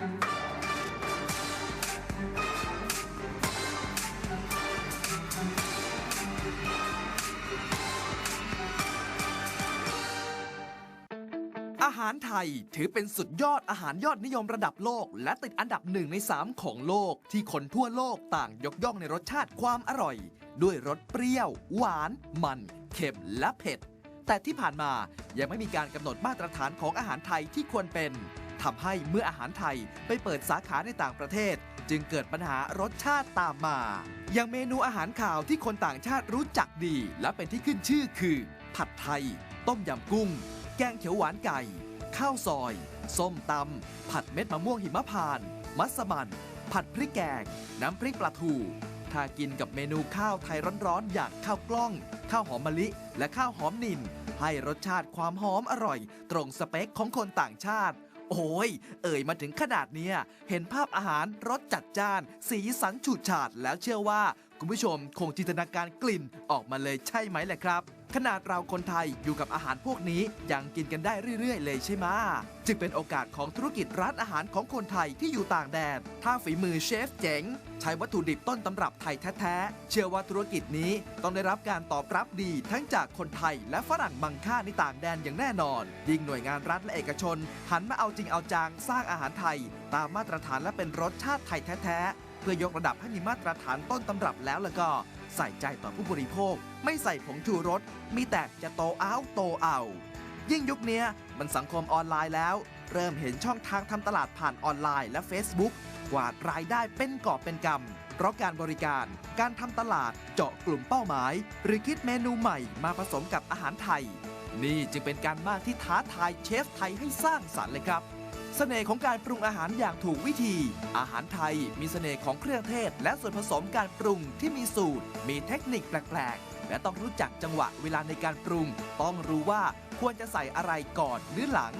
อาหารไทยถือเป็นสุดยอดอาหารยอดนิยมระดับโลก และติดอันดับหนึ่งใน3ของโลก ที่คนทั่วโลกต่างยกย่องในรสชาติความอร่อย ด้วยรสเปรี้ยว หวาน มัน เค็มและเผ็ด แต่ที่ผ่านมายังไม่มีการกำหนดมาตรฐานของอาหารไทยที่ควรเป็น ทำให้เมื่ออาหารไทยไปเปิดสาขาในต่างประเทศ จึงเกิดปัญหารสชาติตามมา อย่างเมนูอาหารข่าวที่คนต่างชาติรู้จักดี และเป็นที่ขึ้นชื่อคือ ผัดไทย ต้มยำกุ้ง แกงเขียวหวานไก่ ข้าวซอย ส้มตำผัดเม็ดมะม่วงหิมพาน มัสมั่น ผัดพริกแกง น้ำพริกปลาทูถ้ากินกับเมนูข้าวไทยร้อนๆ อย่างข้าวกล้อง ข้าวหอมมะลิ และข้าวหอมนินให้รสชาติความหอมอร่อย ตรงสเปคของคนต่างชาติ โอ้ย เอ่ยมาถึงขนาดเนี้ยเห็นภาพอาหารรสจัดจ้าน สีสันฉูดฉาดแล้วเชื่อว่า คุณผู้ชมคงจินตนาการกลิ่นออกมาเลยใช่ไหมแหละครับ ขนาดเราคนไทยอยู่กับอาหารพวกนี้ยังกินกันได้เรื่อย ๆ เลยใช่ไหมจึงเป็นโอกาสของธุรกิจร้านอาหารของคนไทยที่อยู่ต่างแดน ถ้าฝีมือเชฟเจ๋ง ใช้วัตถุดิบต้นตำรับไทยแท้ๆ เชื่อว่าธุรกิจนี้ต้องได้รับการตอบรับดีทั้งจากคนไทยและฝรั่งมังค่าในต่างแดนอย่างแน่นอน ยิ่งหน่วยงานรัฐและเอกชน หันมาเอาจริงเอาจังสร้างอาหารไทย ตามมาตรฐานและเป็นรสชาติไทยแท้ๆ เพื่อยกระดับให้มีมาตรฐานต้นตำรับแล้วแล้วก็ใส่ใจต่อผู้บริโภค ไม่ใส่ผงชูรส มีแต่จะโตเอาโตเอา ยิ่งยุคนี้มันสังคมออนไลน์แล้ว เริ่มเห็นช่องทางทำตลาดผ่านออนไลน์และ Facebook กวาดรายได้เป็นกอบเป็นกำเพราะการบริการ การทำตลาดเจาะกลุ่มเป้าหมาย หรือคิดเมนูใหม่มาผสมกับอาหารไทย นี่จึงเป็นการมากที่ท้าทายเชฟไทยให้สร้างสรรค์เลยครับ สน่ห์ของการปรุงอาหารอย่างถูกวิธี อาหารไทยมีเสน่ห์ของเครื่องเทศ และส่วนผสมการปรุงที่มีสูตร มีเทคนิคแปลกๆ และต้องรู้จักจังหวะเวลาในการปรุง ต้องรู้ว่าควรจะใส่อะไรก่อนหรือหลัง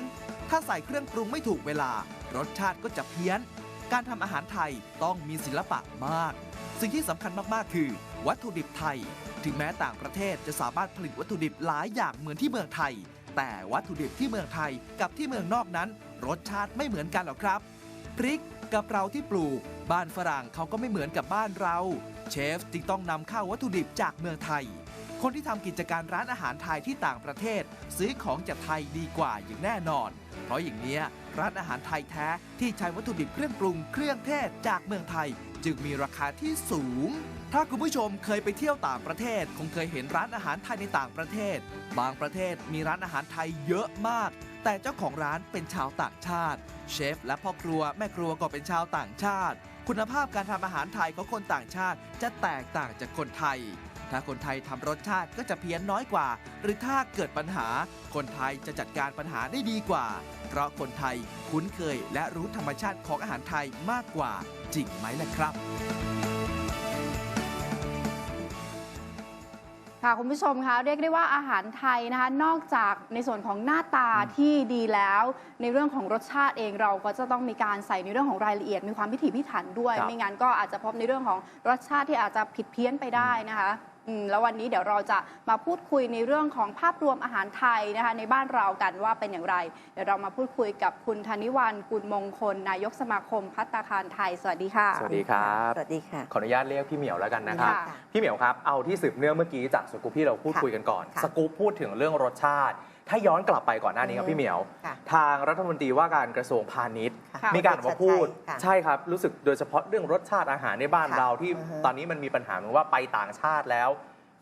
ถ้าใส่เครื่องปรุงไม่ถูกเวลา รสชาติก็จะเพี้ยน การทำอาหารไทยต้องมีศิลปะมาก สิ่งที่สำคัญมากๆ คือ วัตถุดิบไทย ถึงแม้ต่างประเทศจะสามารถผลิตวัตถุดิบหลายอย่างเหมือนที่เมืองไทย แต่วัตถุดิบที่เมืองไทยกับที่เมืองนอกนั้น รสชาติไม่เหมือนกันหรอกครับ พริกกะเพราที่ปลูก บ้านฝรั่งเขาก็ไม่เหมือนกับบ้านเรา เชฟจึงต้องนำเข้าวัตถุดิบจากเมืองไทย คนที่ทำกิจการร้านอาหารไทยที่ต่างประเทศ ซื้อของจากไทยดีกว่าอย่างแน่นอน เพราะอย่างนี้ร้านอาหารไทยแท้ที่ใช้วัตถุดิบเครื่องปรุงเครื่องเทศจากเมืองไทย จึงมีราคาที่สูง ถ้าคุณผู้ชมเคยไปเที่ยวต่างประเทศ คงเคยเห็นร้านอาหารไทยในต่างประเทศ บางประเทศมีร้านอาหารไทยเยอะมาก แต่เจ้าของร้านเป็นชาวต่างชาติ เชฟและพ่อครัวแม่ครัวก็เป็นชาวต่างชาติ คุณภาพการทำอาหารไทยของคนต่างชาติจะแตกต่างจากคนไทย ถ้าคนไทยทำรสชาติก็จะเพี้ยนน้อยกว่า หรือถ้าเกิดปัญหา คนไทยจะจัดการปัญหาได้ดีกว่า เพราะคนไทยคุ้นเคยและรู้ธรรมชาติของอาหารไทยมากกว่าจริงไหมล่ะครับ ค่ะคุณผู้ชมคะเรียกได้ว่าอาหารไทยนะคะนอกจากในส่วนของหน้าตาที่ดีแล้ว ในเรื่องของรสชาติเองเราก็จะต้องมีการใส่ในเรื่องของรายละเอียดมีความพิถีพิถันด้วย ครับ ไม่งั้นก็อาจจะพบในเรื่องของรสชาติที่อาจจะผิดเพี้ยนไปได้นะคะอืม แล้ววันนี้เดี๋ยวเราจะมาพูดคุยในเรื่องของภาพรวมอาหารไทยนะคะในบ้านเรากันว่าเป็นอย่างไร เดี๋ยวเรามาพูดคุยกับคุณธนิวันกุลมงคล นายกสมาคมพัตตาคารไทย สวัสดีค่ะ สวัสดีครับ สวัสดีค่ะ ขออนุญาตเรียกพี่เหมียวแล้วกันนะครับ ค่ะพี่เหมียวครับ เอาที่สืบเนื่องเมื่อกี้จากสกูปที่เราพูดค่ะคุยกันก่อน ค่ะ สกูปพูดถึงเรื่องรสชาติ ถ้าย้อนกลับไปก่อนหน้านี้ครับอืมพี่เหมียว ค่ะทางรัฐมนตรีว่าการกระทรวงพาณิชย์ ค่ะมีการออกมาพูดค่ะใช่ครับ รู้สึกโดยเฉพาะเรื่องรสชาติอาหารในบ้านค่ะเราที่อือฮึตอนนี้มันมีปัญหาเหมือนว่าไปต่างชาติแล้ว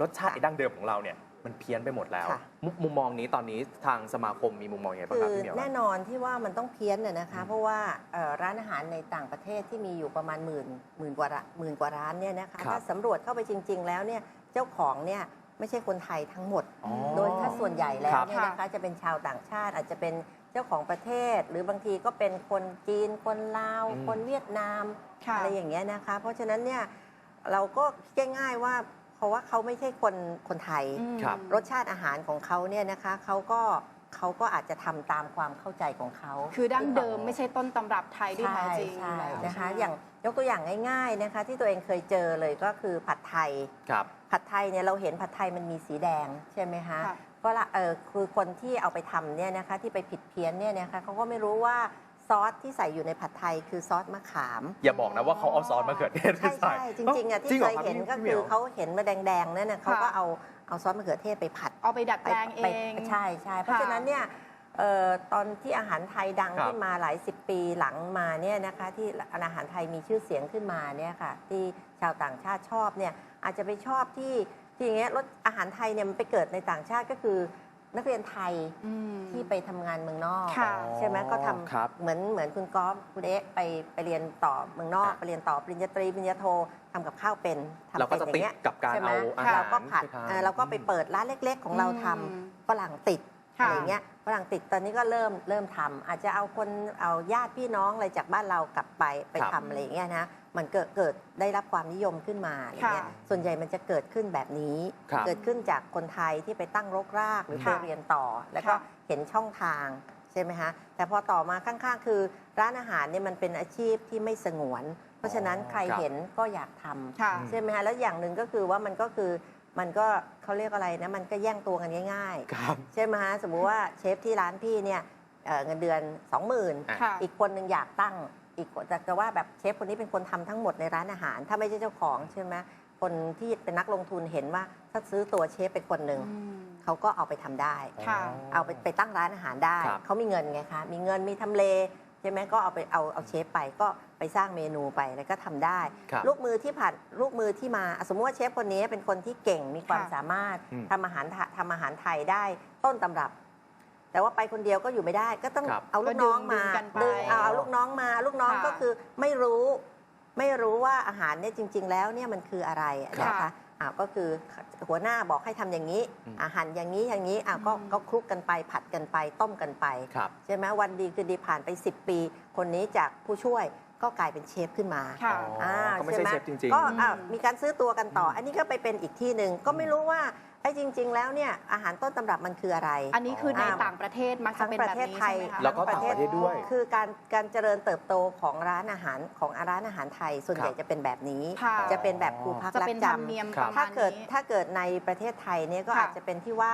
รสชาติค่ะไอ้ดั้งเดิมของเราเนี่ยมันเพี้ยนไปหมดแล้ว ค่ะ มุมุมมองนี้ตอนนี้ทางสมาคมมีมุมมองยังไงบ้างคืครับอพี่เหมียวแน่นอนที่ว่ามันต้องเพี้ยนน่ะนะคะอืมเพราะว่าเอ่อร้านอาหารในต่างประเทศที่มีอยู่ประมาณหมื่นหมื่นกว่าร้านหมื่นกว่าร้านเนี่ยนะคะครับถ้าสำรวจเข้าไปจริง ๆ แล้วเนี่ยเจ้าของเนี่ย ไม่ใช่คนไทยทั้งหมด อ๋อโดยถ้าส่วนใหญ่แล้ควรับ เนี่ยนะคะจะเป็นชาวต่างชาติอาจจะเป็นเจ้าของประเทศ หรือบางทีก็เป็นคนจีนคนลาว อืม คนเวียดนาม ค่ะ อะไรอย่างเงี้ยนะคะ เพราะฉะนั้นเนี่ยเราก็คิดง่ายๆว่าเพราะว่าเขาไม่ใช่คนคนไทย อืม ครับ รสชาติอาหารของเขาเนี่ยนะคะเขาก็เขาก็อาจจะทำตามความเข้าใจของเขาคือดั้งเดิมไม่ใช่ต้นตำรับไทยที่ใช่แท้จริงใช่แล้วนะคะ ใช่ไหมอย่างยกตัวอย่างง่าย ๆนะคะ ที่ตัวเองเคยเจอเลยก็คือผัดไทย ครับ ผัดไทยเนี่ยเราเห็นผัดไทยมันมีสีแดงใช่ไหมคะค่ะ ก็ละเออคือคนที่เอาไปทำเนี่ยนะคะที่ไปผิดเพี้ยนเนี่ยนะคะเขาก็ไม่รู้ว่าซอสที่ใส่อยู่ในผัดไทยคือซอสมะขาม อย่าบอกนะว่าเขาเอาซอสมะเขือเทศไปใช่ใส่ใช่จริงๆอะที่จงเครยรับเห็นพี่ก็พี่หคืมีอยวเขาเห็นมาแดงๆนั่นนะเขาก็ค่ะเอาเอาซอสมะเขือเทศไปผัด เอาไปดัดไปแปลงเอไปง ใช่ใช่เพราะฉะนั้นเนี่ยเอ่อตอนที่อาหารไทยดังครับขึ้นมาหลายสิบปีหลังมาเนี่ยนะคะที่อาหารไทยมีชื่อเสียงขึ้นมาเนี่ยค่ะที่ชาวต่างชาติชอบเนี่ย อาจจะไปชอบที่ที่อย่างเงี้ยรสอาหารไทยเนี่ยมันไปเกิดในต่างชาติก็คือนักเรียนไทยอืม ที่ไปทำงานเมืองนอก ค่ะ ใช่ไหมก็ทครับำเหมือนเหมือนคุณก๊อฟคุณเอ๊ะไปไปเรียนต่อเมืองนอกครับ ไปเรียนต่อปริญญาตรีปริญญาโททำกับข้าวเป็นทำเราก็เป็นจะอย่าติดงเงี้ยกับการใช่ไหมเอาอาหารเราก็ผัดไปทานเอ่อเราก็ไปเปิดร้านเล็ก ๆ ของเราทำอืม ฝรั่งติดค่ะ อะไรเงี้ยฝรั่งติดตอนนี้ก็เริ่มเริ่มทำอาจจะเอาคนเอาญาติพี่น้องอะไรจากบ้านเรากลับไปไปครับทำอะไรอย่างเงี้ยนะมันเกิดเกิดได้รับความนิยมขึ้นมาอะไรเงี้ยค่ะส่วนใหญ่มันจะเกิดขึ้นแบบนี้ครับเกิดขึ้นจากคนไทยที่ไปตั้งรกรากหรือไปค่ะเรียนต่อ แล้วก็ค่ะเห็นช่องทางใช่ไหมฮะแต่พอต่อมาข้างๆ คือร้านอาหารเนี่ยมันเป็นอาชีพที่ไม่สงวน เพราะฉะนั้นใครครับเห็นก็อยากทำค่ะใช่ไหมฮะแล้วอย่างหนึ่งก็คือว่ามันก็คือ มันก็เขาเรียกอะไรนะ มันก็แย่งตัวกันง่ายครับ ๆ ใช่ไหมฮะสมมุติว่าเชฟที่ร้านพี่เนี่ยเอ่อเงินเดือน 20,000อะค่ะ อีกคนหนึ่งอยากตั้ง อีกคนแต่จะว่าแบบเชฟคนนี้เป็นคนทำทั้งหมดในร้านอาหาร ถ้าไม่ใช่เจ้าของใช่ไหมคนที่เป็นนักลงทุนเห็นว่าถ้าซื้อตัวเชฟไปคนหนึ่งอืม เขาก็เอาไปทำได้ ค่ะ เอาไปไปตั้งร้านอาหารได้ ครับ เขามีเงินไงคะ มีเงินมีทำเล ใช่ไหมก็เอาไปเอาเอาเชฟไปก็ไปสร้างเมนูไปแล้วก็ทำได้ ครับลูกมือที่ผัดลูกมือที่มาอะสมมติว่าเชฟคนนี้เป็นคนที่เก่งมีความค่ะสามารถอืมทำอาหารไททำอาหารไทยได้ต้นตำรับ แต่ว่าไปคนเดียวก็อยู่ไม่ได้ ก็ต้องครับเอาลูกน้องมาก็ดึงกันไปดึงเอาเอาลูกน้องมาลูกน้องค่ะก็คือไม่รู้ ไม่รู้ว่าอาหารเนี่ยจริง ๆ แล้วเนี่ยมันคืออะไรนะค่ะคะ อ่าก็คือหัวหน้าบอกให้ทำอย่างนี้อืมอาหารอย่างนี้อย่างนี้อะก็อืมก็คลุกกันไปผัดกันไปต้มกันไปครับใช่ไหมวันดีคือดีผ่านไป 10 ปี คนนี้จากผู้ช่วย ก็กลายเป็นเชฟขึ้นมาค่ะอ๋อก็ไม่ใช่หเชฟจริงก็อืมอะมีการซื้อตัวกันต่ออมอันนี้ก็ไปเป็นอีกที่หนึ่งก็ไม่รู้ว่าไอ้จริง ๆ แล้วเนี่ยอาหารต้นตำรับมันคืออะไร อันนี้คือในอ่า ต่างประเทศมักจะทั้งเป็นประแบบเทศนี้ไทยใช่ไหมคะ แล้วก็ต่างประเทศด้วย คือการการเจริญเติบโตของร้านอาหารของร้านอาหารไทย ส่วนใหญ่ครับจะเป็นแบบนี้ ค่ะ จะเป็นแบบครูพักจะรักเป็นจธรรมเนียมคปรับระมาณำถ้าเกิดนี้ ถ้าเกิดในประเทศไทยเนี่ยก็ค่ะอาจจะเป็นที่ว่า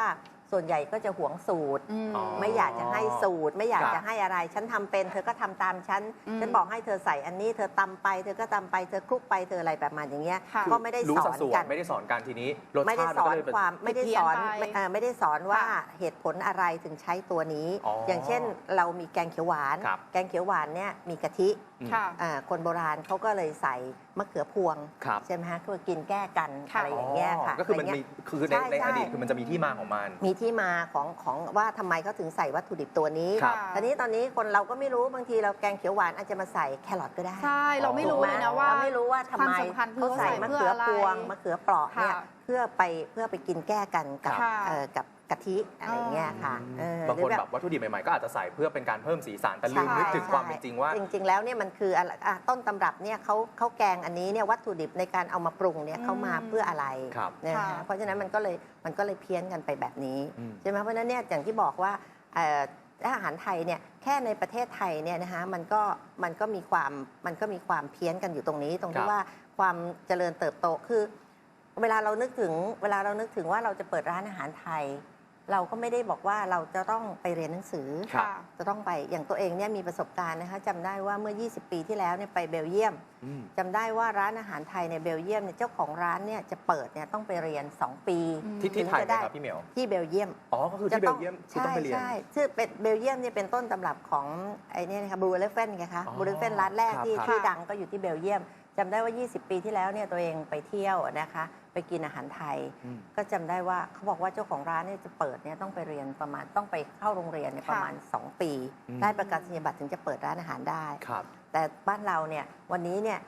ส่วนใหญ่ก็จะหวงสูตร อืม อ๋อ ไม่อยากจะให้สูตร ไม่อยากครับ จะให้อะไร ฉันทำเป็น เธอก็ทำตามฉัน อืมฉันบอกให้เธอใส่อันนี้ เธอตำไป เธอก็ตำไป เธอคลุกไปเธออะไรแบบมาอย่างเงี้ย ค่ะ ก็ไม่ได้รู้สสัอดนส่วนกัน ไม่ได้สอนกันทีนี้รสไม่ได้ชาติสอนก็เลยเป็นความไม่ได้สอนผิดเพี้ยนไปไม่เอ่อไม่ได้สอนว่าค่ะเหตุผลอะไรถึงใช้ตัวนี้ อ๋อออย่างเช่นเรามีแกงเขียวหวาน ครับแกงเขียวหวานเนี่ยมีกะทิอืม ค่ะอ่าคนโบราณเขาก็เลยใส่มะเขือพวง ครับใช่ไหมฮะคือกินแก้กันค่ะอะไรอย่างเงี้ยค่ะก็คือมันะไรมีเงี้ย คือในใช่ในใช่อดีตคือมันจะมีที่มาของมัน มีที่มาของของว่าทำไมเขาถึงใส่วัตถุดิบตัวนี้ครับ ทีนี้ตอนนี้คนเราก็ไม่รู้บางทีเราแกงเขียวหวานอาจจะมาใส่แครอทก็ได้ใช่เราไม่รู้ถูกหเลยนะว่า เราไม่รู้ว่าทำไมความสำคัญคือเขาใส่เขาใส่มะเขือพวงเพื่ออะไรมะเขือเปราะเนี่ยค่ะเพื่อไปเพื่อไปกินแก้กันกับค่ะ เอ่อกับ กะทิอะไรอย่างเงี้ยค่ะเออบางคนแบบวัตถุดิบใหม่ๆ ก็อาจจะใส่เพื่อเป็นการเพิ่มสีสันแต่ลืมนึกถึงใช่ความเป็นจริงว่า จริง ๆ แล้วเนี่ยมันคืออะไรอะต้นตำรับเนี่ยเขาเขาแกงอันนี้เนี่ยวัตถุดิบในการเอามาปรุงเนี่ยอืมเขามาเพื่ออะไรครับ นะค่ะ คะเพราะฉะนั้นมันก็เลยมันก็เลยเพี้ยนกันไปแบบนี้อืม ใช่ไหมเพราะฉะนั้นเนี่ยอย่างที่บอกว่าเอ่ออาหารไทยเนี่ยแค่ในประเทศไทยเนี่ยนะคะมันก็มันก็มีความมันก็มีความเพี้ยนกันอยู่ตรงนี้ ตรงครัที่บว่าความเจริญเติบโตคือ เวลาเรานึกถึงเวลาเรานึกถึงว่าเราจะเปิดร้านอาหารไทย เราก็ไม่ได้บอกว่าเราจะต้องไปเรียนหนังสือ ครับค่ะจะต้องไปอย่างตัวเองเนี่ยมีประสบการณ์นะคะจำได้ว่าเมื่อ 20 ปีที่แล้วเนี่ยไปเบลเยียมอืม จำได้ว่าร้านอาหารไทยในเบลเยียมเนี่ยเจ้าของร้านเนี่ยจะเปิดเนี่ยต้องไปเรียน 2 ปีอืม ที่ที่ถึงไทยจะไหมได้ครับพี่เหมียว ที่เบลเยียมอ๋อ ก็คือที่เบลเยียมคือต้องไปเรียน ใช่ใช่ซึ่งเป็นเบลเยียมเนี่ยเป็นต้นตำรับของไอ้เนี่ยนะคะบรูเลฟเฟนไงคะอ๋อบรูเลฟเฟนร้านแรกครับที่ครับ ที่ดังก็อยู่ที่เบลเยียมจำได้ว่า 20 ปีที่แล้วเนี่ยตัวเองไปเที่ยวนะคะ ไปกินอาหารไทย อืม ก็จำได้ว่าเขาบอกว่าเจ้าของร้านเนี่ยจะเปิดเนี่ยต้องไปเรียนประมาณต้องไปเข้าโรงเรียนเนี่ยค่ะ ประมาณ 2 ปี อืม ได้ประกาศนียบัตรถึงจะเปิดร้านอาหารได้ ครับ แต่บ้านเราเนี่ยวันนี้เนี่ย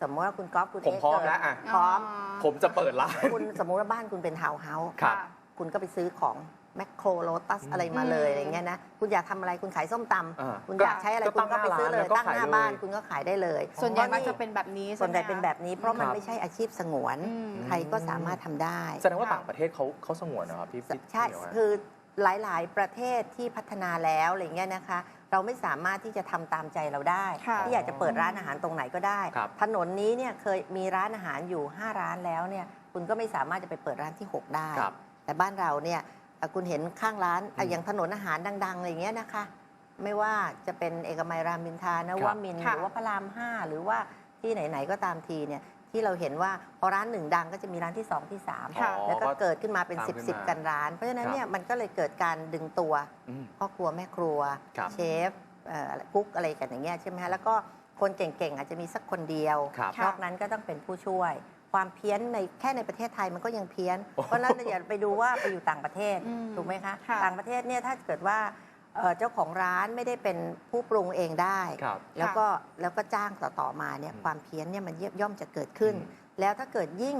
สมมติว่าคุณก๊อฟคุณผมเอ๊ะพร้อมเกิดแล้วอะ พร้อม ผมจะเปิดร้าน คุณสมมุติว่าบ้านคุณเป็นทาวน์เฮาส์ ครับ คุณก็ไปซื้อของ แมคโครโลตัสอืมอะไรมาเลยอืมอะไรเงี้ยนะคุณอยากทำอะไรคุณขายส้มตอ่าำคุณอยากใช้อะไรก็คุณก็ไปซื้อเลยตั้ตั้งงหหน้าน้าร้าบ้านนแล้วก็ขายเลยคุณก็ขายได้เลยส่วนใหญ่พราะมันจะเป็นแบบนี้ส่วนใหญ่ช่ไมเป็นคะแบบนี้ เพราะมันครับไม่ใช่อาชีพสงวน อืม ใครก็สามารถทำได้ แสดงว่าค่ะต่างประเทศเขาเขาสงวนนะครับพี่พี่ใช่เหมียวฮะ คือหลาย ๆ ประเทศที่พัฒนาแล้วอะไรเงี้ยนะคะ เราไม่สามารถที่จะทำตามใจเราได้ ค่ะ ที่อยากจะเปิดร้านอาหารตรงไหนก็ได้ ครับ ถนนนี้เนี่ยเคยมีร้านอาหารอยู่ 5 ร้านแล้วเนี่ย คุณก็ไม่สามารถจะไปเปิดร้านที่ 6 ได้ ครับ แต่บ้านเราเนี่ยเอ่อ คุณเห็นข้างร้านอะอืมอย่างถนนอาหารดัง ๆ อะไรอย่างเงี้ยนะคะ ไม่ว่าจะเป็นเอกมัยรามอินทรานวมินทร์ค่ะหรือว่าพระรามห้าหรือว่าที่ไหน ๆ ก็ตามทีเนี่ยที่เราเห็นว่าพอร้านหนึ่งดังก็จะมีร้านที่สองที่สามค่ะแล้วก็เกิดขึ้นมาเป็นตาม10บขึ้นสิบมากันร้าน เพราะฉะนั้นครับเนี่ยมันก็เลยเกิดการดึงตัวอืมพ่อครัวแม่ครัวครับเชฟเอ่อกุ๊กอะไรกันอย่างเงี้ยใช่ไหมฮะแล้วก็คนเก่งๆ อาจจะมีสักคนเดียวครับค่ะนอกนั้นก็ต้องเป็นผู้ช่วย ความเพี้ยนในแค่ในประเทศไทยมันก็ยังเพี้ยนโอ้โหเพราะฉะนั้นอย่าไปดูว่าไปอยู่ต่างประเทศ อืมถูกไหมคะ ค่ะ ต่างประเทศเนี่ยถ้าเกิดว่าเอ่อเจ้าของร้านไม่ได้เป็นผู้ปรุงเองได้ ครับ แล้วก็แล้วก็จ้างต่อๆมาเนี่ยอืมความเพี้ยนเนี่ยมันย่อมจะเกิดขึ้น อืมแล้วถ้าเกิดยิ่ง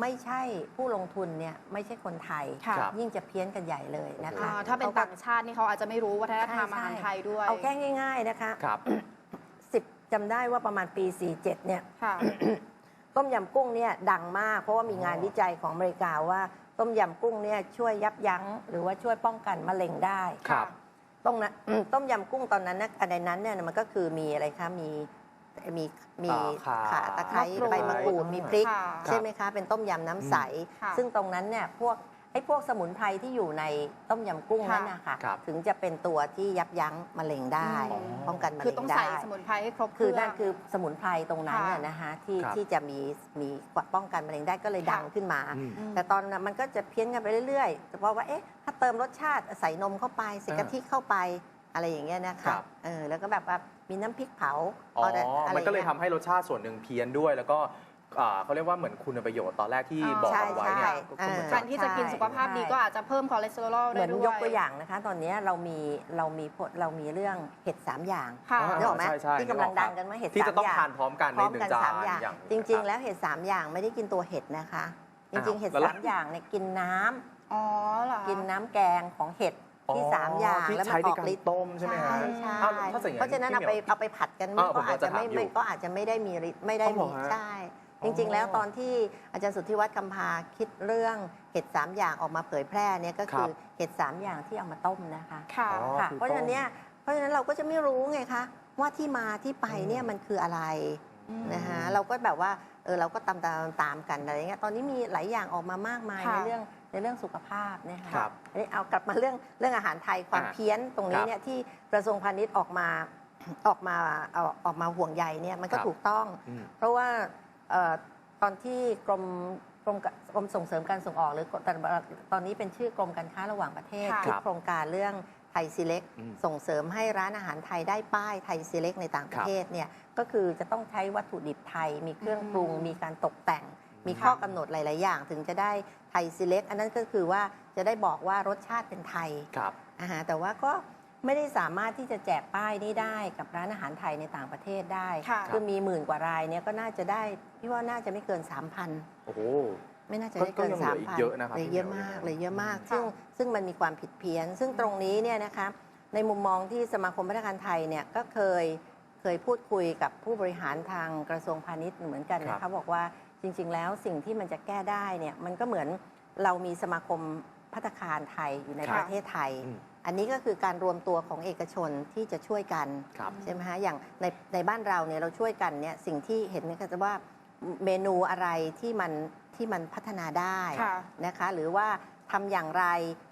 ไม่ใช่ผู้ลงทุนเนี่ยไม่ใช่คนไทย ค่ะ ครับยิ่งจะเพี้ยนกันใหญ่เลยนะคะอ่าถ้าเป็นขก็ต่างชาตินี่เขาอาจจะไม่รู้วัฒนธรรมใช่อาใช่หารไทยด้วยเอาแค่ง่าย ๆนะคะครับ สิบจำได้ว่าประมาณปี 47เนี่ย ค่ะ ต้มยำกุ้งเนี่ยดังมาก เพราะว่ามีงานอ๋อวิจัยของอเมริกาว่า ต้มยำกุ้งเนี่ยช่วยยับยั้ง หรือว่าช่วยป้องกันมะเร็งได้ครับต้มนะอืมต้มยำกุ้งตอนนั้นนะอันในนั้นเนี่ยมันก็คือมีอะไรคะมีมีมีอ่าข่าตะไคร้มะกรูด ใบมะกรูดมีพริก ค่ะ ใช่ไหมคะ เป็นต้มยำน้ำใส ค่ะซึ่งตรงนั้นเนี่ยพวกไอ้พวกสมุนไพรที่อยู่ในต้มยำกุ้งค่ะนั่นนะคะครับถึงจะเป็นตัวที่ยับยั้งมะเร็งได้อืมป้องกันมะคือเร็ต้องงใส่ได้ สมุนไพรให้ครบคือเครื่นั่นคือสมุนไพรตรงนั้นค่ะ น่ะนะคะที่ครับที่จะมีมีป้องกันมะเร็งได้ก็เลยค่ะดังขึ้นมา อืม ม แต่ตอนนั้นมันก็จะเพี้ยนกันไปเรื่อยๆเพราะว่าเอ๊ะถ้าเติมรสชาติใส่นมเข้าไปใส่อ่ากะทิเข้าไปอะไรอย่างเงี้ยนะครัคะบ เออแล้วก็แบบว่ามีน้ำพริกเผาอ๋อแต่อะไรมันก็เลยงี้ทำให้รสชาติส่วนหนึ่งเพี้ยนด้วย แล้วก็ อ่าเขาเรียกว่าเหมือนคุณประโยชน์ตอนแรกที่อ่าบอกใช่เอาไว้เนี่ยใช่ก็เหมือนแทกับนที่จะกินสุขภาพดีก็อาจจะเพิ่มคอเลสเตอรอลเหได้มือนด้วยยกตัวอย่างนะคะ ตอนนี้เรามีเรามีพวกเรามีเรื่องเห็ดสามอย่างค่ะอ่านึกออกไหมใช่ใช่ที่กำลังดังกันว่าเห็ดที่สาจะมต้องอย่างทานพร้อมกันพในร้อมหนึ่กันงจาสามนอย่างอย่าง จริง ๆ แล้วเห็ดสามอย่างไม่ได้กินตัวเห็ดนะคะ จริง ๆ เห็ดแล้วสามอย่างเนี่ยกินน้ำอ๋อเหรอกินน้ำแกงของเห็ดที่อ๋อสามอย่างที่แล้วมัใช้นในออกการฤทธิ์ต้มใช่ไหมฮะใช่ใช่อ้าวถ้าอย่างนั้นเพราะฉะนั้นเอาไปพี่เหมียว เอาไปผัดกันอ่าผมก็อาจจะไม่ก็จะถามอยู่ไม่ก็อาจจะไม่ได้มีฤทธิ์ไม่ได้อ๋อเหรมีอฮะ ใช่ จริงๆ แล้วตอนที่อาจารย์สุทธิวัฒน์คำพาคิดเรื่องเห็ดสามอย่างออกมาเผยแพร่เนี่ยก็คือเห็ดสามอย่างที่เอามาต้มนะคะค่ะอ๋อค่ะ คือเพราะฉะนั้นเนี่ยเพราะฉะนั้นเราก็จะไม่รู้ไงคะว่าที่มาที่ไปเนี่ยมันคืออะไรอืม นะคะเราก็แบบว่าเออเราก็ตามตามตามกันอะไรเงี้ยตอนนี้มีหลายอย่างออกมามากมายค่ะในเรื่องในเรื่องสุขภาพเนยคะครับอันนี้เอากลับมาเรื่องเรื่องอาหารไทยความอ่าเพี้ยนตรงนี้ครับเนี่ยที่กระทรวงพาณิชย์ออกมา ออกมาเอาออกมาห่วงใยเนี่ยมันก็ครับ ถูกต้อง อืม เพราะว่าเอ่อ ตอนที่กรมกรมกรมส่งเสริมการส่งออกหรือตอนตอนนี้เป็นชื่อกรมการค้าระหว่างประเทศค่ะ คิดโครงการเรื่องไทยซีเล็กอืมส่งเสริมให้ร้านอาหารไทยได้ป้ายไทยซีเล็กในต่างประเทศเนี่ยก็คือจะต้องใช้วัตถุดิบไทย มีเครื่องปรุงอืมมีการตกแต่ง มีค่ะข้อกำหนดหลาย ๆ อย่าง ถึงจะได้ไทยซีเล็กอันนั้นก็คือว่าจะได้บอกว่ารสชาติเป็นไทย ครับ อาหารแต่ว่าก็ ไม่ได้สามารถที่จะแจกป้ายนี้ได้กับร้านอาหารไทยในต่างประเทศได้ค่ะคือมีหมื่นกว่ารายเนี่ยก็น่าจะได้พี่ว่าน่าจะไม่เกิน 3,000 โอ้โห ไม่น่าจะก็ได้เกินก็ยังเหลือสามอีกพันเยอะนะครับเลยเยอะพี่เหมียวมากเลยเยอะมากค่ะซึ่งซึ่งมันมีความผิดเพี้ยน ซึ่งตรงนี้เนี่ยนะคะในมุมมองที่สมาคมพัฒนาการไทยเนี่ยก็เคยเคยพูดคุยกับผู้บริหารทางกระทรวงพาณิชย์เหมือนกันครันะบคะบอกว่าจริง ๆ แล้วสิ่งที่มันจะแก้ได้เนี่ยมันก็เหมือนเรามีสมาคมพัฒคารไทยอยู่ในครับ ประเทศไทย อืม อันนี้ก็คือการรวมตัวของเอกชนที่จะช่วยกันครับ ใช่ไหมฮะอย่างในในบ้านเราเนี่ยเราช่วยกันเนี่ยสิ่งที่เห็นเนี่ยก็จะว่าเมนูอะไรที่มันที่มันพัฒนาได้ค่ะ นะคะ หรือว่าทำอย่างไร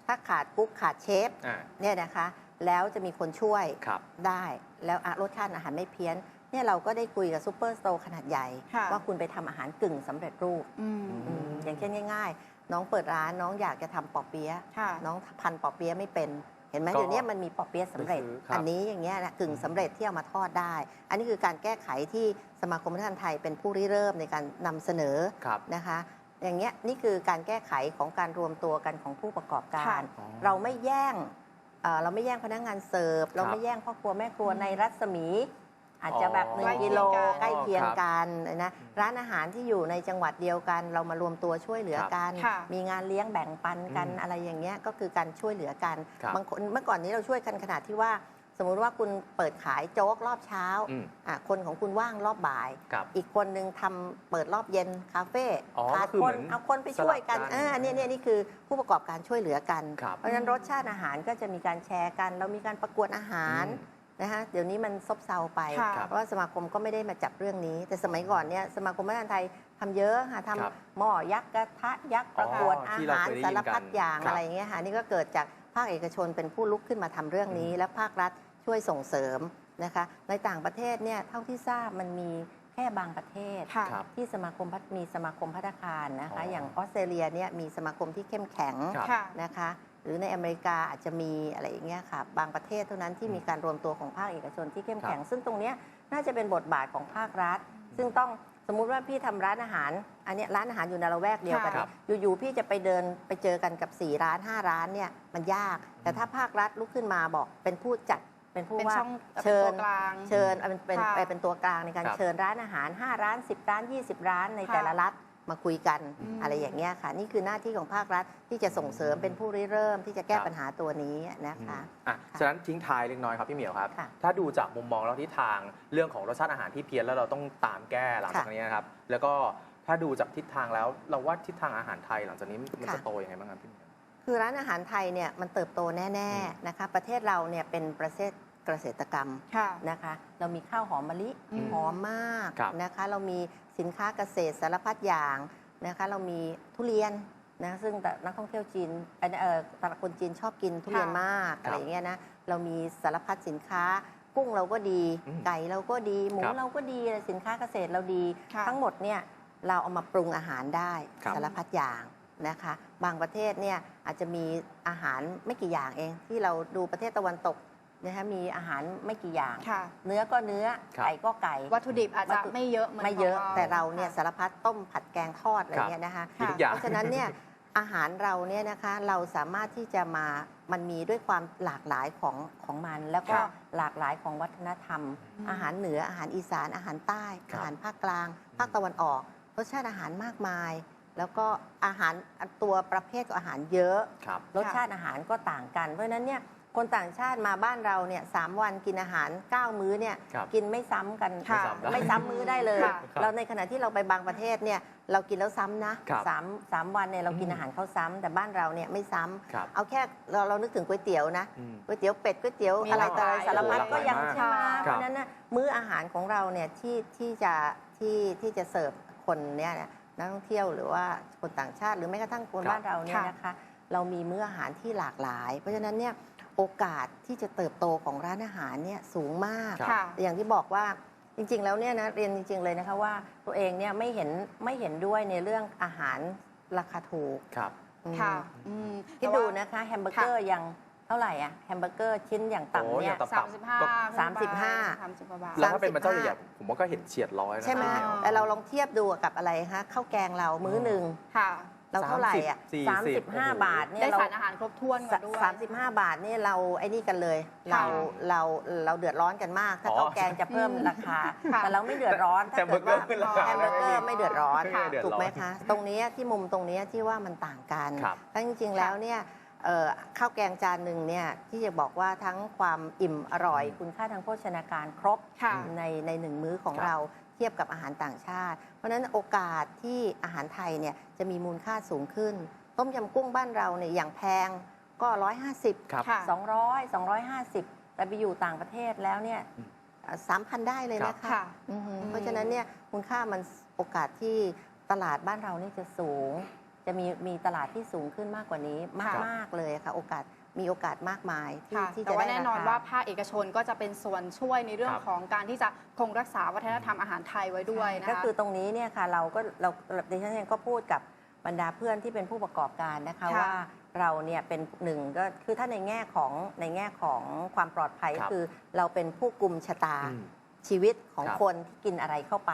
ถ้าขาดกุ๊กขาดเชฟอ่าเนี่ยนะคะ แล้วจะมีคนช่วย ครับ ได้แล้วอะรสชาติอาหารไม่เพี้ยนเนี่ยเราก็ได้คุยกับซูเปอร์สโตร์ขนาดใหญ่ ค่ะ ว่าคุณไปทำอาหารกึ่งสำเร็จรูปอืมอือืมอย่างเช่นง่าย ๆ น้องเปิดร้านน้องอยากจะทำปอเปี๊ยะค่ะ น้องพันปอเปี๊ยะไม่เป็นเห็นไหมก็เดี๋ยวนี้มันมีปอเปี๊ยะสำเร็จ ไปซื้อครับ อันนี้อย่างเงี้ยนะกึ่งสำเร็จที่เอามาทอดได้ อันนี้คือการแก้ไขที่สมาคมวัฒนธรรมไทยเป็นผู้ริเริ่มในการนำเสนอครับ นะคะ อย่างเงี้ยนี่คือการแก้ไขของการรวมตัวกันของผู้ประกอบการ ค่ะ อ๋อเราไม่แย่งเอ่อเราไม่แย่งพนักงานเสิร์ฟ เราครับไม่แย่งพ่อครัวแม่ครัวในรัศมี อาจจะแบบหนึ่ใกงล้เคียงกิโลกันใกล้เคียงครับกันนะร้านอาหารที่อยู่ในจังหวัดเดียวกัน เรามารวมตัวช่วยเหลือกันค่ะมีงานเลี้ยงแบ่งปันกันอืมอะไรอย่างเงี้ยก็คือการช่วยเหลือกันครับบางคนเมื่อก่อนนี้เราช่วยกันขนาดที่ว่าสมมุติว่าคุณเปิดขายโจ๊กรอบเช้าอืมอะคนของคุณว่างรอบบ่ายครับอีกคนนึงทำเปิดรอบเย็นคาเฟ่อ๋อขาดก็คือคเหมืนอนเอาคนไปช่วยกันสลับกันอ่าเนี่ยเนี่ยนี่คือผู้ประกอบการช่วยเหลือกันครับเพราะฉะนั้นรสชาติอาหารก็จะมีการแชร์กัน เรามีการประกวดอาหารอืม นะคะเดี๋ยวนี้มันซบเซาไป ค่ะเพราะว่าสมาคมก็ไม่ได้มาจับเรื่องนี้ แต่สมัยก่อนเนี่ยสมาคมวัฒนธรรมไทยทำเยอะค่ะทครับำหม้อยักษ์กระทะยักษ์อ๋ปอระกวดอาที่เราหารเคยได้ยินสารพัดกันอย่างครับอะไรอย่างเงี้ยค่ะนี่ก็เกิดจากภาคเอกชนเป็นผู้ลุกขึ้นมาทำเรื่องนี้ และภาครัฐช่วยส่งเสริมนะคะ ในต่างประเทศเนี่ยเท่าที่ทราบมันมีแค่บางประเทศ ค่ะ ครับที่สมาคมพัฒมีสมาคมพัฒนาคารนะคะ อ๋อออ ย่างออสเตรเลียเนี่ยมีสมาคมที่เข้มแข็ง ครับ ค่ะ นะคะ หรือในอเมริกาอาจจะมีอะไรอย่างเงี้ยค่ะบางประเทศเท่านั้นที่อืมมีการรวมตัวของภาคเอกชนที่เข้มแข็งครับซึ่งตรงเนี้ยน่าจะเป็นบทบาทของภาครัฐ ซึ่งต้องสมมุติว่าพี่ทำร้านอาหาร อันเนี้ยร้านอาหารอยู่ในละแวกเดียวกันครับอยู่ๆพี่จะไปเดินไปเจอกันกับ 4 ร้าน 5 ร้านเนี่ยมันยาก แต่ถ้าภาครัฐลุกขึ้นมาบอกเป็นผู้จัดเป็นผู้เป็นว่าช่องเชิเป็นญตัวกลางเชิญเอาเป็นเป็นค่ะไปเป็นตัวกลางในการครับเชิญร้านอาหาร 5 ร้าน 10 ร้าน 20 ร้านในค่ะแต่ละรัฐ มาคุยกันอืมอะไรอย่างเงี้ยค่ะ นี่คือหน้าที่ของภาครัฐที่จะส่งเสริมเป็นผู้ริเริ่มที่จะแก้ครับปัญหาตัวนี้นะอืมคะอะค่ะฉะนั้นทิ้งท้ายเล็กน้อยครับพี่เหมียวครับค่ะถ้าดูจากมุมมองแล้วทิศทางเรื่องของรสชาติอาหารที่เพี้ยนแล้วเราต้องตามแก้หลังจากค่ะนี้นะครับ แล้วก็ถ้าดูจากทิศทางแล้วเราว่าทิศทางอาหารไทยหลังจากนี้มันค่ะจะโตยังไงบ้างครับพี่เหมียวคือร้านอาหารไทยเนี่ยมันเติบโตแน่อืมๆนะคะ ประเทศเราเนี่ยเป็นประเทศ เกษตรกรรมค่ะ นะคะ เรามีข้าวหอมมะลิอืม หอมมากครับ นะคะ เรามีสินค้าเกษตรสารพัดอย่างนะคะ เรามีทุเรียนนะซึ่งแต่นักท่องเที่ยวจีนเอ่อเอ่อแต่ละคนจีนชอบกินทุเรียนมากครับอะไรอย่างเงี้ยนะเรามีสารพัดสินค้า กุ้งเราก็ดี อืมไก่เราก็ดีหมูครับเราก็ดีสินค้าเกษตรเราดี ค่ะ ทั้งหมดเนี่ยเราเอามาปรุงอาหารได้ครับ สารพัดอย่างนะคะ บางประเทศเนี่ยอาจจะมีอาหารไม่กี่อย่างเอง ที่เราดูประเทศตะวันตก นะคะมีอาหารไม่กี่อย่าง ค่ะ เนื้อก็เนื้อครับ ไก่ก็ไก่วัตถุดิบอาจจะวัตถุไม่เยอะเหมือนไม่เยอะ ของแต่เราเนี่ยค่ะสารพัดต้มผัดแกงทอดอะไรครับเงี้ยนะคะ มีทุกอย่าง เพราะฉะนั้นเนี่ยอาหารเราเนี่ยนะคะเราสามารถที่จะมามันมีด้วยความหลากหลายของของมัน แล้วก็ค่ะหลากหลายของวัฒนธรรมอืมอาหารเหนืออาหารอีสานอาหารใต้ ครับอาหารภาคกลาง ภาคตะวันออกรสชาติอาหารมากมาย แล้วก็อาหารตัวประเภทของอาหารเยอะ ครับ รสชาติอาหารก็ต่างกัน เพราะฉะนั้นเนี่ย คนต่างชาติมาบ้านเราเนี่ยสามวันกินอาหาร 9 มื้อเนี่ยครับกินไม่ซ้ำกันค่ะไม่ซ้ำมื้อได้เลย ค่ะ เราในขณะที่เราไปบางประเทศเนี่ยเรากินแล้วซ้ำนะครับสามสามวันเนี่ยเรากินอืมอาหารเข้าซ้ำแต่บ้านเราเนี่ยไม่ซ้ำครับ เอาแค่เราเรานึกถึงก๋วยเตี๋ยวนะอืม ก๋วยเตี๋ยวเป็ดก๋วยเตี๋ยวมีอะไรหลากต่อหอะไรลายสารพัดหลากหลายก็ยังมากใช่ไหมค่ะเพราะฉะนั้นนะมื้ออาหารของเราเนี่ยที่ที่จะที่ที่จะเสิร์ฟคนเนี่ยนะนักท่องเที่ยวหรือว่าคนต่างชาติหรือแม้กระทั่งคนครับ บ้านเราเนี่ยค่ะนะคะ เรามีมื้ออาหารที่หลากหลาย เพราะฉะนั้นเนี่ย โอกาสที่จะเติบโตของร้านอาหารเนี่ยสูงมากครับค่ะ อย่างที่บอกว่าจริง ๆ แล้วเนี่ยนะเรียนจริง ๆ เลยนะคะว่าตัวเองเนี่ยไม่เห็นไม่เห็นด้วยในเรื่องอาหารราคาถูกครับ อืมค่ะอืมคิดแต่ดูว่านะคะแฮมเบอร์เกอร์ยังเท่าไหร่อะแฮมเบอร์เกอร์ชิ้นอย่างโอ้ต่ำอเนี่ย่ายงต่ำ สามสิบห้าก็สามสิบห้า สามสิบกว่าบาท แล้วถ้าเป็นมันเจ้า35ใหญ่ๆผมว่าก็เห็นเฉียดร้อยนะใช่ไหมพี่เหยว แต่เราลองเทียบดูกับอะไรคะข้าวแกงเรามื้อหนึ่ง ค่ะ เราเท่าไหร่อะ30สามสิบห้า40บาทเนี่ยได้เราสารอาหารครบถ้วนกว่าด้วยสามสิบห้าบาทเนี่ยเราไอ้นี่กันเลยค่ะเราเราเราเดือดร้อนกันมาก ถ้าอ๋อข้าวแกงจะเพิ่มราคาค่ะแต่เราไม่เดือดร้อนแต่ถ้าเกิดว่าเบอร์เกอร์ขึ้นราคาแฮมเบอร์เกอร์ไม่เดือดร้อนไม่เดือดร้อนถูกไหมคะ ตรงเนี้ยที่มุมตรงเนี้ยที่ว่ามันต่างกันครับทั้งจริงๆแล้วเนี่ยเอ่อข้าวแกงจานหนึ่งเนี่ยที่จะบอกว่าทั้งความอิ่มอร่อย คุณค่าทางโภชนาการครบค่ะในในหนึ่งมื้อของครับเรา เทียบกับอาหารต่างชาติ เพราะฉะนั้นโอกาสที่อาหารไทยเนี่ยจะมีมูลค่าสูงขึ้น ต้มยำกุ้งบ้านเราเนี่ยอย่างแพงก็ 150 ครับ ค่ะ 200 250 แต่ไปอยู่ต่างประเทศแล้วเนี่ยอืมสามพันได้เลยนะคะค่ะ อือหืออืมเพราะฉะนั้นเนี่ยมูลค่ามันโอกาสที่ตลาดบ้านเรานี่จะสูง จะมีมีตลาดที่สูงขึ้นมากกว่านี้มากค่ะมากเลยค่ะ โอกาส มีโอกาสมากมายที่ค่ะที่แต่จะว่าได้แน่รนอนคาว่าภาคเอกชนก็จะเป็นส่วนช่วยในเรื่องครับ ของการที่จะคงรักษาวัฒนธรรมอาหารไทยไว้ด้วยนะคะ ก็คือตรงนี้เนี่ยค่ะเราก็เราดิฉันเองก็พูดกับบรรดาเพื่อนที่เป็นผู้ประกอบการนะคะค่ะว่าเราเนี่ยเป็นหนึ่งก็คือถ้าในแง่ของในแง่ของความปลอดภัยครับคือเราเป็นผู้กลุ่มชะตาอืมชีวิตของครับคนที่กินอะไรเข้าไป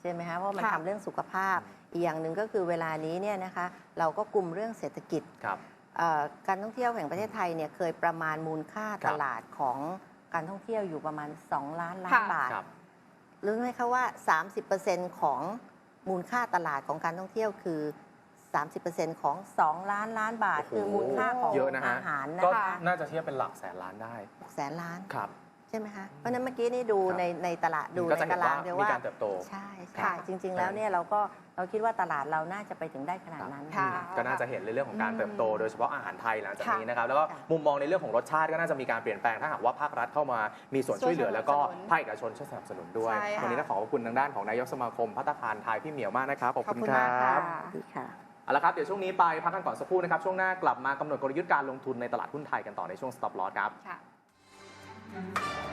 ใช่ไหมคะเพราะมันค่ะ ทำเรื่องสุขภาพ อีกอย่างหนึ่งก็คือเวลานี้เนี่ยนะคะเราก็กลุ่มเรื่องเศรษฐกิจ ครับเอ่อ การท่องเที่ยวแห่งประเทศไทยเนี่ยเคยประมาณมูลค่าครัตบลาดของการท่องเที่ยวอยู่ประมาณ 2 ล้านล้านค่ะบาทครับรู้ไหมคะว่า 30%ของมูลค่าตลาดของการท่องเที่ยวคือ 30%ของ 2 ล้านล้านบาทโอ้โหคือมูลค่าของเยอะนะฮะอาหารนะก็คะน่าจะเทียบเป็นหลักแสนล้านได้6แสนล้านครับ ใช่ไหมคะ เพราะฉะนั้นเมื่อกี้นี่ดูครับในในตลาดดูก็ในจะเห็ตนลาว่าดเดียวมีว่า การเติบโต ใช่ค่ะใช่จริง ๆ แล้วเนี่ยเราก็เราคิดว่าตลาดเราน่าจะไปถึงได้ขนาดนั้น ค่ะ ก็น่าจะเห็นในเรื่องของการอืมเติบโตโดยเฉพาะอาหารไทยหลังจากค่ะนี้นะครับแล้วก็ค่ะ มุมมองในเรื่องของรสชาติก็น่าจะมีการเปลี่ยนแปลงถ้าหากว่าภาครัฐเข้ามามีส่วนช่วยเหลือช่วยสนับสนุนแล้วก็ภาคเอกชนช่วยสนับสนุนด้วย ใช่ค่ะ วันนี้ต้องขอขอบคุณทางด้านของนายกสมาคมพัฒนาคารไทยพี่เหมียวมากนะครับขอบขอบคุณคุณคมากรัค่ะ บดีค่ะ เอาละครับเดี๋ยวช่วงนี้ไปพักกันก่อนสักครู่นะครับช่วงหน้ากลับมากำหนดกลยุทธ์การลงทุนในตลาดหุ้นไทยกันต่อในช่วง stop loss ครับ ค่ะ ค